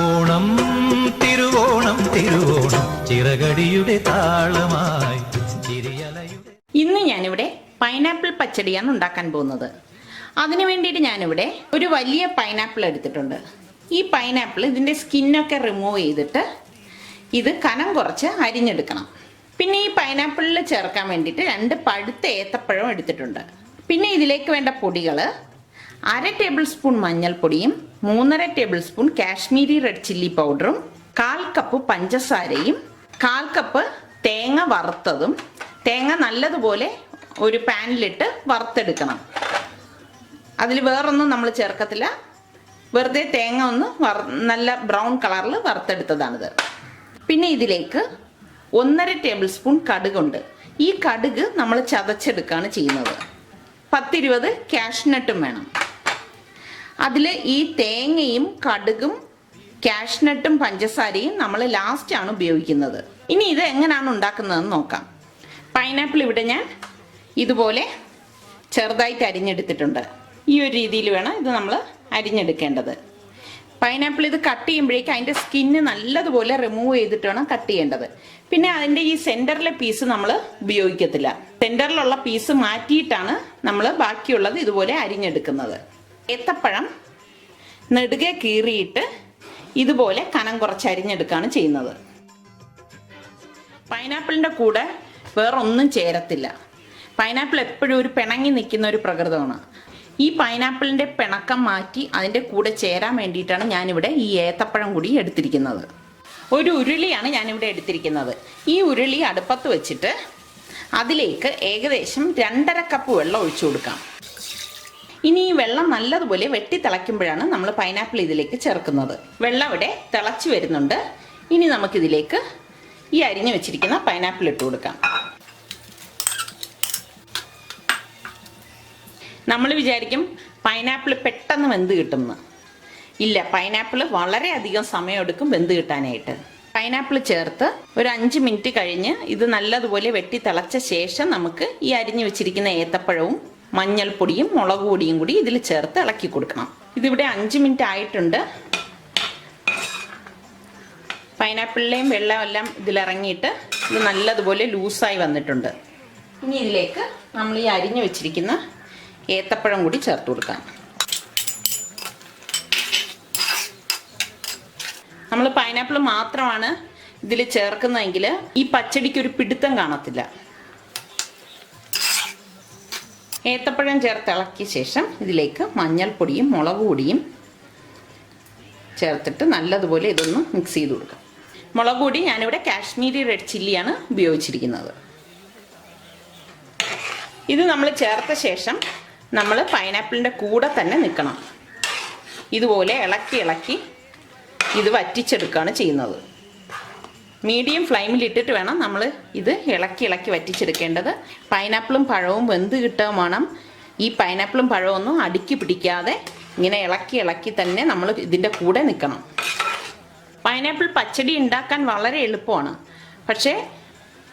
ഓണം തിരുവോണം തിരുവോണം ചിറകടിയുടെ താളമായി ഇന്ന് ഞാനിവിടെ പൈനാപ്പിൾ പച്ചടിയാണ് ഉണ്ടാക്കാൻ പോകുന്നത്. അതിനു വേണ്ടിയിട്ട് ഞാനിവിടെ ഒരു വലിയ പൈനാപ്പിൾ എടുത്തിട്ടുണ്ട്. ഈ പൈനാപ്പിൾ ഇതിന്റെ സ്കിന്നൊക്കെ റിമൂവ് ചെയ്തിട്ട് ഇത് കനം കുറച്ച് അരിഞ്ഞെടുക്കണം. പിന്നെ ഈ പൈനാപ്പിളിൽ ചേർക്കാൻ വേണ്ടിയിട്ട് രണ്ട് പഴുത്ത ഏത്തപ്പഴം എടുത്തിട്ടുണ്ട്. പിന്നെ ഇതിലേക്ക് വേണ്ട പൊടികൾ അര ടേബിൾ സ്പൂൺ മഞ്ഞൾപ്പൊടിയും മൂന്നര table spoon Kashmiri red chilli പൗഡറും കാൽ കപ്പ് പഞ്ചസാരയും കാൽ കപ്പ് തേങ്ങ വറുത്തതും തേങ്ങ നല്ലതുപോലെ ഒരു പാനിലിട്ട് വറുത്തെടുക്കണം. അതിൽ വേറൊന്നും നമ്മൾ ചേർക്കത്തില്ല. വെറുതെ തേങ്ങ ഒന്ന് വറ നല്ല ബ്രൗൺ കളറിൽ വറുത്തെടുത്തതാണിത്. പിന്നെ ഇതിലേക്ക് ഒന്നര ടേബിൾ സ്പൂൺ കടുകുണ്ട് ഈ കടുക് നമ്മൾ ചതച്ചെടുക്കുകയാണ് ചെയ്യുന്നത്. പത്തിരുപത് കാഷ്നട്ടും വേണം. അതിൽ ഈ തേങ്ങയും കടുകും കാഷ്നട്ടും പഞ്ചസാരയും നമ്മൾ ലാസ്റ്റ് ആണ് ഉപയോഗിക്കുന്നത്. ഇനി ഇത് എങ്ങനെയാണ് ഉണ്ടാക്കുന്നതെന്ന് നോക്കാം. പൈനാപ്പിൾ ഇവിടെ ഞാൻ ഇതുപോലെ ചെറുതായിട്ട് അരിഞ്ഞെടുത്തിട്ടുണ്ട്. ഈ ഒരു രീതിയിൽ വേണം ഇത് നമ്മൾ അരിഞ്ഞെടുക്കേണ്ടത്. പൈനാപ്പിൾ ഇത് കട്ട് ചെയ്യുമ്പോഴേക്കും അതിന്റെ സ്കിന്ന് നല്ലതുപോലെ റിമൂവ് ചെയ്തിട്ട് വേണം കട്ട് ചെയ്യേണ്ടത്. പിന്നെ അതിന്റെ ഈ സെന്ററിലെ പീസ് നമ്മൾ ഉപയോഗിക്കത്തില്ല. സെന്ററിലുള്ള പീസ് മാറ്റിയിട്ടാണ് നമ്മൾ ബാക്കിയുള്ളത് ഇതുപോലെ അരിഞ്ഞെടുക്കുന്നത്. ഏത്തപ്പഴം നെടുകെ കീറിയിട്ട് ഇതുപോലെ കനം കുറച്ച് അരിഞ്ഞെടുക്കുകയാണ് ചെയ്യുന്നത്. പൈനാപ്പിളിന്റെ കൂടെ വേറൊന്നും ചേരത്തില്ല. പൈനാപ്പിൾ എപ്പോഴും ഒരു പിണങ്ങി നിൽക്കുന്ന ഒരു പ്രകൃതമാണ്. ഈ പൈനാപ്പിളിന്റെ പിണക്കം മാറ്റി അതിന്റെ കൂടെ ചേരാൻ വേണ്ടിയിട്ടാണ് ഞാനിവിടെ ഈ ഏത്തപ്പഴം കൂടി എടുത്തിരിക്കുന്നത്. ഒരു ഉരുളിയാണ് ഞാനിവിടെ എടുത്തിരിക്കുന്നത്. ഈ ഉരുളി അടുപ്പത്ത് വെച്ചിട്ട് അതിലേക്ക് ഏകദേശം രണ്ടര കപ്പ് വെള്ളം ഒഴിച്ചു കൊടുക്കാം. ഇനി ഈ വെള്ളം നല്ലതുപോലെ വെട്ടി തിളയ്ക്കുമ്പോഴാണ് നമ്മൾ പൈനാപ്പിൾ ഇതിലേക്ക് ചേർക്കുന്നത്. വെള്ളം ഇവിടെ തിളച്ച് വരുന്നുണ്ട്. ഇനി നമുക്കിതിലേക്ക് ഈ അരിഞ്ഞു വെച്ചിരിക്കുന്ന പൈനാപ്പിൾ ഇട്ട് കൊടുക്കാം. നമ്മൾ വിചാരിക്കും പൈനാപ്പിൾ പെട്ടെന്ന് വെന്ത് കിട്ടുമെന്ന് ഇല്ല പൈനാപ്പിൾ വളരെയധികം സമയമെടുക്കും വെന്ത് കിട്ടാനായിട്ട്. പൈനാപ്പിൾ ചേർത്ത് ഒരു അഞ്ച് മിനിറ്റ് കഴിഞ്ഞ് ഇത് നല്ലതുപോലെ വെട്ടി തിളച്ച ശേഷം നമുക്ക് ഈ അരിഞ്ഞു വെച്ചിരിക്കുന്ന ഏത്തപ്പഴവും മഞ്ഞൾപ്പൊടിയും മുളക് പൊടിയും കൂടി ഇതിൽ ചേർത്ത് ഇളക്കി കൊടുക്കണം. ഇതിവിടെ അഞ്ച് മിനിറ്റ് ആയിട്ടുണ്ട്. പൈനാപ്പിളിലെയും വെള്ളമെല്ലാം ഇതിലിറങ്ങിയിട്ട് ഇത് നല്ലതുപോലെ ലൂസായി വന്നിട്ടുണ്ട്. ഇനി ഇതിലേക്ക് നമ്മൾ ഈ അരിഞ്ഞു വെച്ചിരിക്കുന്ന ഏത്തപ്പഴം കൂടി ചേർത്ത് കൊടുക്കാം. നമ്മൾ പൈനാപ്പിൾ മാത്രമാണ് ഇതിൽ ചേർക്കുന്നതെങ്കിൽ ഈ പച്ചടിക്ക് ഒരു പിടുത്തം കാണത്തില്ല. ഏത്തപ്പഴം ചേർത്ത് ഇളക്കിയ ശേഷം ഇതിലേക്ക് മഞ്ഞൾപ്പൊടിയും മുളക് പൊടിയും ചേർത്തിട്ട് നല്ലതുപോലെ ഇതൊന്ന് മിക്സ് ചെയ്ത് കൊടുക്കാം. മുളക് പൊടി ഞാനിവിടെ കാശ്മീരി റെഡ് ചില്ലിയാണ് ഉപയോഗിച്ചിരിക്കുന്നത്. ഇത് നമ്മൾ ചേർത്ത ശേഷം നമ്മൾ പൈനാപ്പിളിന്റെ കൂടെ തന്നെ നിൽക്കണം. ഇതുപോലെ ഇളക്കി ഇളക്കി ഇത് വറ്റിച്ചെടുക്കുകയാണ് ചെയ്യുന്നത്. മീഡിയം ഫ്ലെയിമിൽ ഇട്ടിട്ട് വേണം നമ്മൾ ഇത് ഇളക്കി ഇളക്കി വറ്റിച്ചെടുക്കേണ്ടത്. പൈനാപ്പിളും പഴവും വെന്ത് കിട്ടാൻ വേണം. ഈ പൈനാപ്പിളും പഴവും ഒന്നും അടുക്കി പിടിക്കാതെ ഇങ്ങനെ ഇളക്കി ഇളക്കി തന്നെ നമ്മൾ ഇതിന്റെ കൂടെ നിൽക്കണം. പൈനാപ്പിൾ പച്ചടി ഉണ്ടാക്കാൻ വളരെ എളുപ്പമാണ്. പക്ഷേ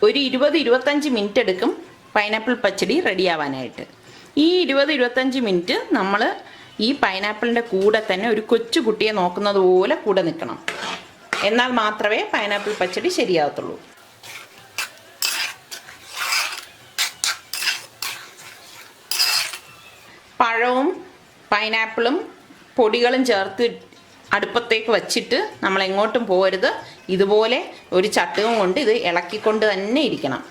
ഒരു ഇരുപത് ഇരുപത്തഞ്ച് മിനിറ്റ് എടുക്കും പൈനാപ്പിൾ പച്ചടി റെഡിയാവാനായിട്ട് ഈ ഇരുപത് ഇരുപത്തഞ്ച് മിനിറ്റ് നമ്മൾ ഈ പൈനാപ്പിളിന്റെ കൂടെ തന്നെ ഒരു കൊച്ചു കുട്ടിയെ നോക്കുന്നത് പോലെ കൂടെ നിൽക്കണം. എന്നാൽ മാത്രമേ പൈനാപ്പിൾ പച്ചടി ശരിയാകത്തുള്ളൂ. പഴവും പൈനാപ്പിളും പൊടികളും ചേർത്ത് അടുപ്പത്തേക്ക് വച്ചിട്ട് നമ്മൾ എങ്ങോട്ടും പോകരുത്. ഇതുപോലെ ഒരു ചട്ടകം കൊണ്ട് ഇത് ഇളക്കിക്കൊണ്ട് തന്നെ ഇരിക്കണം.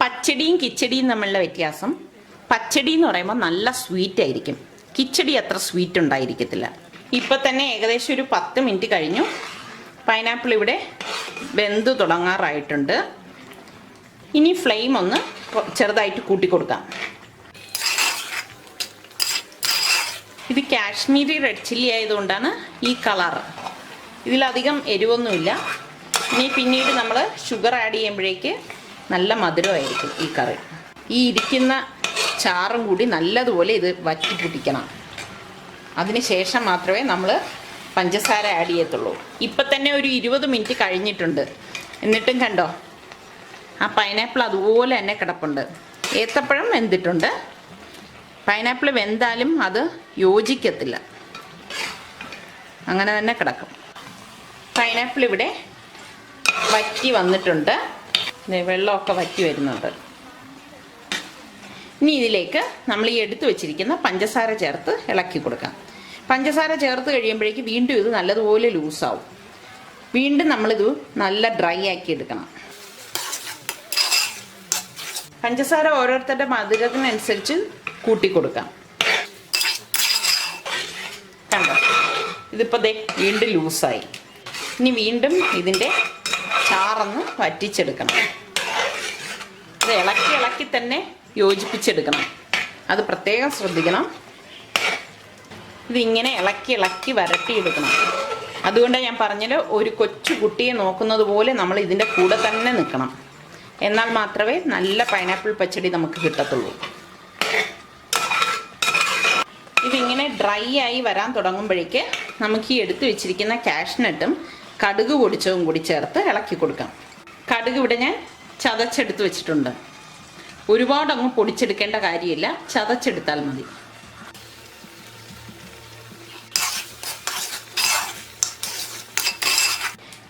പച്ചടിയും കിച്ചടിയും തമ്മിലുള്ള വ്യത്യാസം. പച്ചടി എന്ന് പറയുമ്പോൾ നല്ല സ്വീറ്റ് ആയിരിക്കും. കിച്ചടി അത്ര സ്വീറ്റ് ഉണ്ടായിരിക്കത്തില്ല. ഇപ്പം തന്നെ ഏകദേശം ഒരു പത്ത് മിനിറ്റ് കഴിഞ്ഞു. പൈനാപ്പിൾ ഇവിടെ വെന്ത് തുടങ്ങാറായിട്ടുണ്ട്. ഇനി ഫ്ലെയിം ഒന്ന് ചെറുതായിട്ട് കൂട്ടിക്കൊടുക്കാം. ഇത് കാശ്മീരി റെഡ് ചില്ലി ആയതുകൊണ്ടാണ് ഈ കളർ ഇതിലധികം എരിവൊന്നുമില്ല. ഇനി പിന്നീട് നമ്മൾ ഷുഗർ ആഡ് ചെയ്യുമ്പോഴേക്ക് നല്ല മധുരമായിരിക്കും ഈ കറി. ഈ ഇരിക്കുന്ന ചാറും കൂടി നല്ലതുപോലെ ഇത് വറ്റി പിടിക്കണം അതിന് ശേഷം മാത്രമേ നമ്മൾ പഞ്ചസാര ആഡ് ചെയ്യത്തുള്ളൂ. ഇപ്പം തന്നെ ഒരു ഇരുപത് മിനിറ്റ് കഴിഞ്ഞിട്ടുണ്ട്. എന്നിട്ടും കണ്ടോ? ആ പൈനാപ്പിൾ അതുപോലെ തന്നെ കിടപ്പുണ്ട്. ഏത്തപ്പഴം വെന്തിട്ടുണ്ട്. പൈനാപ്പിൾ വെന്താലും അത് യോജിക്കത്തില്ല. അങ്ങനെ തന്നെ കിടക്കും. പൈനാപ്പിൾ ഇവിടെ വറ്റി വന്നിട്ടുണ്ട്. വെള്ളമൊക്കെ വറ്റി വരുന്നുണ്ട്. ഇനി ഇതിലേക്ക് നമ്മൾ ഈ എടുത്തു വെച്ചിരിക്കുന്ന പഞ്ചസാര ചേർത്ത് ഇളക്കി കൊടുക്കാം. പഞ്ചസാര ചേർത്ത് കഴിയുമ്പോഴേക്ക് വീണ്ടും ഇത് നല്ലതുപോലെ ലൂസാവും. വീണ്ടും നമ്മളിത് നല്ല ഡ്രൈ ആക്കി എടുക്കണം. പഞ്ചസാര ഓരോരുത്തരുടെ മധുരത്തിനനുസരിച്ച് കൂട്ടി കൊടുക്കാം. കണ്ടോ? ഇതിപ്പോൾ ദേ വീണ്ടും ലൂസായി. ഇനി വീണ്ടും ഇതിന്റെ ചാറൊന്ന് വറ്റിച്ചെടുക്കണം. ഇളക്കി ഇളക്കി തന്നെ യോജിപ്പിച്ചെടുക്കണം. അത് പ്രത്യേകം ശ്രദ്ധിക്കണം. ഇതിങ്ങനെ ഇളക്കി ഇളക്കി വരട്ടിയെടുക്കണം. അതുകൊണ്ട് ഞാൻ പറഞ്ഞത് ഒരു കൊച്ചു കുട്ടിയെ നോക്കുന്നത് പോലെ നമ്മൾ ഇതിന്റെ കൂടെ തന്നെ നിൽക്കണം. എന്നാൽ മാത്രമേ നല്ല പൈനാപ്പിൾ പച്ചടി നമുക്ക് കിട്ടത്തുള്ളൂ. ഇതിങ്ങനെ ഡ്രൈ ആയി വരാൻ തുടങ്ങുമ്പോഴേക്ക് നമുക്ക് ഈ എടുത്തു വെച്ചിരിക്കുന്ന കാഷ്നട്ടും കടുക് പൊടിച്ചതും കൂടി ചേർത്ത് ഇളക്കി കൊടുക്കാം. കടുക് ഇവിടെ ഞാൻ ചതച്ചെടുത്ത് വെച്ചിട്ടുണ്ട്. ഒരുപാട് അങ്ങ് പൊടിച്ചെടുക്കേണ്ട കാര്യമില്ല. ചതച്ചെടുത്താൽ മതി.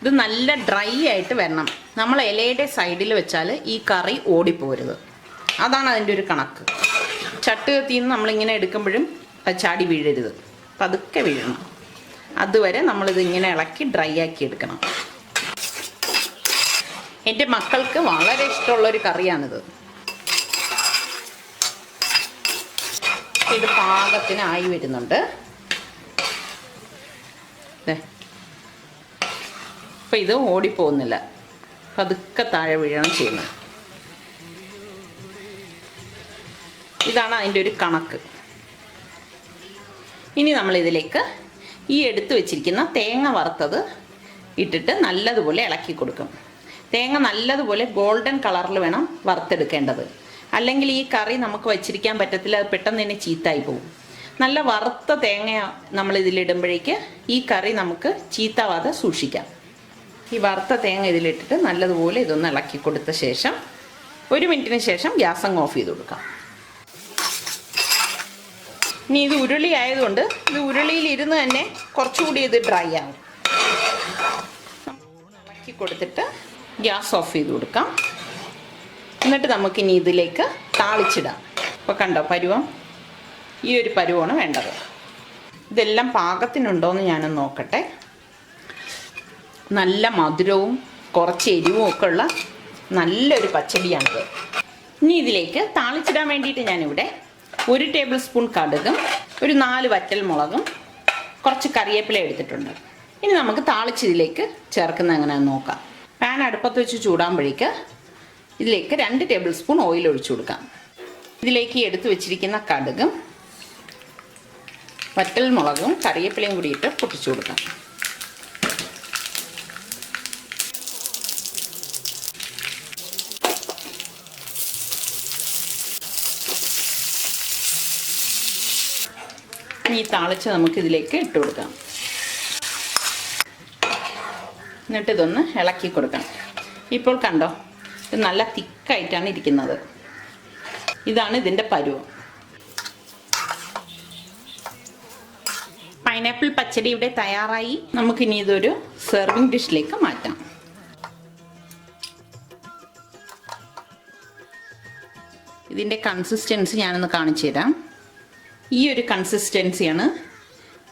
ഇത് നല്ല ഡ്രൈ ആയിട്ട് വരണം. നമ്മൾ ഇലയുടെ സൈഡിൽ വെച്ചാൽ ഈ കറി ഓടിപ്പോരുത്. അതാണ് അതിന്റെ ഒരു കണക്ക്. ചട്ട് കത്തിയിൽ നിന്ന് നമ്മളിങ്ങനെ എടുക്കുമ്പോഴും ചാടി വീഴരുത്. പതുക്കെ വീഴണം. അതുവരെ നമ്മളിത് ഇങ്ങനെ ഇളക്കി ഡ്രൈ ആക്കി എടുക്കണം. എന്റെ മക്കൾക്ക് വളരെ ഇഷ്ടമുള്ളൊരു കറിയാണിത്. ഇത് പാകത്തിനായി വരുന്നുണ്ട്. അപ്പം ഇത് ഓടിപ്പോകുന്നില്ല. പതുക്കെ താഴെ വീഴണം ചെയ്യുന്നത് ഇതാണ് അതിന്റെ ഒരു കണക്ക്. ഇനി നമ്മൾ ഇതിലേക്ക് ഈ എടുത്തു വെച്ചിരിക്കുന്ന തേങ്ങ വറുത്തത് ഇട്ടിട്ട് നല്ലതുപോലെ ഇളക്കി കൊടുക്കും. തേങ്ങ നല്ലതുപോലെ ഗോൾഡൻ കളറിൽ വേണം വറുത്തെടുക്കേണ്ടത്. അല്ലെങ്കിൽ ഈ കറി നമുക്ക് വച്ചിരിക്കാൻ പറ്റത്തില്ല അത് പെട്ടെന്ന് തന്നെ ചീത്തായി പോകും. നല്ല വറുത്ത തേങ്ങ നമ്മൾ ഇതിലിടുമ്പോഴേക്ക് ഈ കറി നമുക്ക് ചീത്താവാതെ സൂക്ഷിക്കാം. ഈ വറുത്ത തേങ്ങ ഇതിലിട്ടിട്ട് നല്ലതുപോലെ ഇതൊന്ന് ഇളക്കി കൊടുത്ത ശേഷം ഒരു മിനിറ്റിന് ശേഷം ഗ്യാസ് അങ്ങ് ഓഫ് ചെയ്ത് കൊടുക്കാം. ഇനി ഇത് ഉരുളി ആയതുകൊണ്ട് ഇത് ഉരുളിയിൽ ഇരുന്ന് തന്നെ കുറച്ചുകൂടി ഇത് ഡ്രൈ ആവും. ഇളക്കി കൊടുത്തിട്ട് ഗ്യാസ് ഓഫ് ചെയ്ത് കൊടുക്കാം. എന്നിട്ട് നമുക്കിനി ഇതിലേക്ക് താളിച്ചിടാം. ഇപ്പോൾ കണ്ടോ പരുവം? ഈ ഒരു പരുവാണ് വേണ്ടത്. ഇതെല്ലാം പാകത്തിനുണ്ടോയെന്ന് ഞാനൊന്ന് നോക്കട്ടെ. നല്ല മധുരവും കുറച്ച് എരിവും ഒക്കെ ഉള്ള നല്ലൊരു പച്ചടിയാണിത്. ഇനി ഇതിലേക്ക് താളിച്ചിടാൻ വേണ്ടിയിട്ട് ഞാനിവിടെ ഒരു ടേബിൾ സ്പൂൺ കടുകും ഒരു നാല് വറ്റൽ മുളകും കുറച്ച് കറിവേപ്പില എടുത്തിട്ടുണ്ട്. ഇനി നമുക്ക് താളിച്ചതിലേക്ക് ചേർക്കുന്ന എങ്ങനെയാണെന്ന് നോക്കാം. പാൻ അടുപ്പത്ത് വെച്ച് ചൂടാകുമ്പോഴേക്ക് ഇതിലേക്ക് രണ്ട് ടേബിൾ സ്പൂൺ ഓയിൽ ഒഴിച്ചു കൊടുക്കാം. ഇതിലേക്ക് എടുത്തു വെച്ചിരിക്കുന്ന കടുകും വറ്റൽ മുളകും കറിവേപ്പിലയും കൂടി ഇട്ട് പൊട്ടിച്ചു കൊടുക്കാം. ഈ താളിച്ച് നമുക്ക് ഇതിലേക്ക് ഇട്ട് കൊടുക്കാം. എന്നിട്ട് ഇതൊന്ന് ഇളക്കി കൊടുക്കണം ഇപ്പോൾ കണ്ടോ ഇത് നല്ല തിക്കായിട്ടാണ് ഇരിക്കുന്നത്. ഇതാണ് ഇതിന്റെ പരുവം. പൈനാപ്പിൾ പച്ചടി ഇവിടെ തയ്യാറായി. നമുക്കിനി ഇതൊരു സെർവിങ് ഡിഷിലേക്ക് മാറ്റാം. ഇതിന്റെ കൺസിസ്റ്റൻസി ഞാനൊന്ന് കാണിച്ചു തരാം. ഈ ഒരു കൺസിസ്റ്റൻസിയാണ്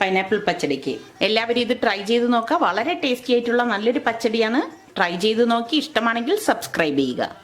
പൈനാപ്പിൾ പച്ചടിക്ക്. എല്ലാവരും ഇത് ട്രൈ ചെയ്ത് നോക്കുക. വളരെ ടേസ്റ്റി ആയിട്ടുള്ള നല്ലൊരു പച്ചടിയാണ്. ട്രൈ ചെയ്ത് നോക്കി. ഇഷ്ടമാണെങ്കിൽ സബ്സ്ക്രൈബ് ചെയ്യുക.